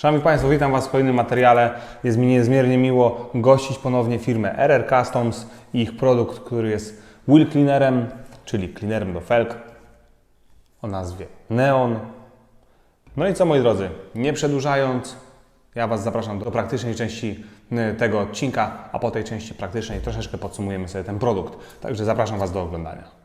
Szanowni Państwo, witam Was w kolejnym materiale. Jest mi niezmiernie miło gościć ponownie firmę RR Customs i ich produkt, który jest Wheel Cleanerem, czyli cleanerem do felg o nazwie Neon. No i co moi drodzy, nie przedłużając, ja Was zapraszam do praktycznej części y, tego odcinka, a po tej części praktycznej troszeczkę podsumujemy sobie ten produkt. Także zapraszam Was do oglądania.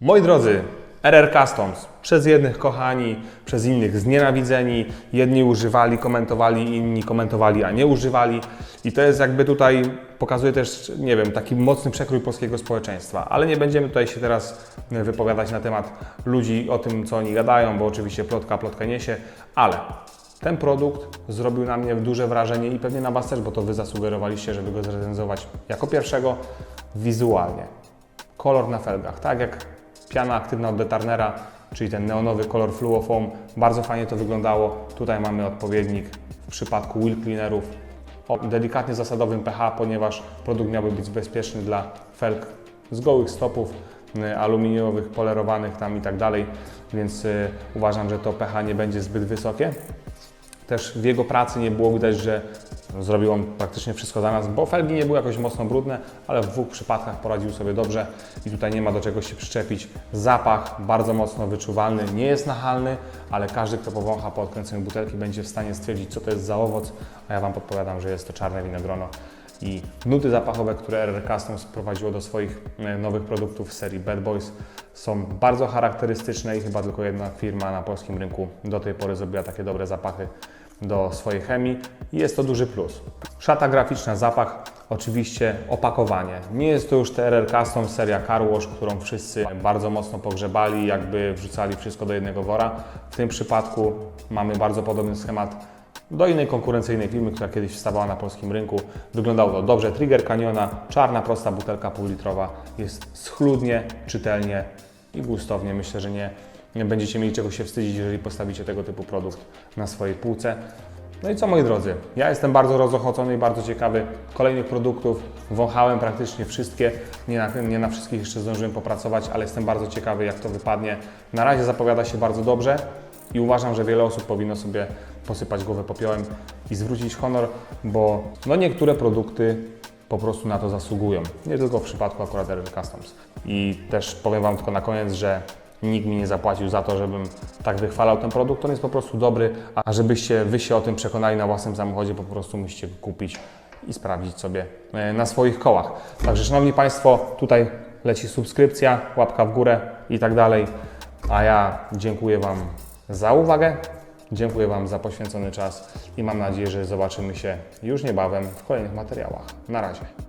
Moi drodzy, RR Customs, przez jednych kochani, przez innych znienawidzeni, jedni używali, komentowali, inni komentowali, a nie używali. I to jest jakby tutaj, pokazuje też, nie wiem, taki mocny przekrój polskiego społeczeństwa. Ale nie będziemy tutaj się teraz wypowiadać na temat ludzi, o tym, co oni gadają, bo oczywiście plotka plotkę niesie, ale ten produkt zrobił na mnie duże wrażenie i pewnie na Was też, bo to Wy zasugerowaliście, żeby go zrecenzować jako pierwszego wizualnie kolor na felgach, tak jak piana aktywna od Detarnera, czyli ten neonowy kolor Fluofoam. Bardzo fajnie to wyglądało. Tutaj mamy odpowiednik w przypadku wheel cleanerów o delikatnie zasadowym pH, ponieważ produkt miałby być bezpieczny dla felg z gołych stopów, y, aluminiowych, polerowanych tam i tak dalej, więc y, uważam, że to pH nie będzie zbyt wysokie. Też w jego pracy nie było widać, że zrobił on praktycznie wszystko za nas, bo felgi nie były jakoś mocno brudne, ale w dwóch przypadkach poradził sobie dobrze i tutaj nie ma do czego się przyczepić. Zapach bardzo mocno wyczuwalny, nie jest nachalny, ale każdy, kto powącha po odkręceniu butelki będzie w stanie stwierdzić, co to jest za owoc, a ja Wam podpowiadam, że jest to czarne winogrono i nuty zapachowe, które RR Customs wprowadziło do swoich e, nowych produktów z serii Bad Boys są bardzo charakterystyczne i chyba tylko jedna firma na polskim rynku do tej pory zrobiła takie dobre zapachy do swojej chemii i jest to duży plus. Szata graficzna, zapach, oczywiście opakowanie. Nie jest to już TRR Custom seria Car Wash, którą wszyscy bardzo mocno pogrzebali, jakby wrzucali wszystko do jednego wora. W tym przypadku mamy bardzo podobny schemat do innej konkurencyjnej firmy, która kiedyś wstawała na polskim rynku. Wyglądało to dobrze. Trigger Caniona, czarna, prosta butelka półlitrowa. Jest schludnie, czytelnie i gustownie. Myślę, że nie, nie będziecie mieli czego się wstydzić, jeżeli postawicie tego typu produkt na swojej półce. No i co moi drodzy, ja jestem bardzo rozochocony i bardzo ciekawy kolejnych produktów. Wąchałem praktycznie wszystkie, nie na, nie na wszystkich jeszcze zdążyłem popracować, ale jestem bardzo ciekawy jak to wypadnie. Na razie zapowiada się bardzo dobrze. I uważam, że wiele osób powinno sobie posypać głowę popiołem i zwrócić honor, bo no niektóre produkty po prostu na to zasługują. Nie tylko w przypadku akurat Customs. I też powiem Wam tylko na koniec, że nikt mi nie zapłacił za to, żebym tak wychwalał ten produkt. On jest po prostu dobry, a żebyście Wy się o tym przekonali na własnym samochodzie, po prostu musicie go kupić i sprawdzić sobie e, na swoich kołach. Także Szanowni Państwo, tutaj leci subskrypcja, łapka w górę i tak dalej. A ja dziękuję Wam za uwagę, dziękuję Wam za poświęcony czas i mam nadzieję, że zobaczymy się już niebawem w kolejnych materiałach. Na razie.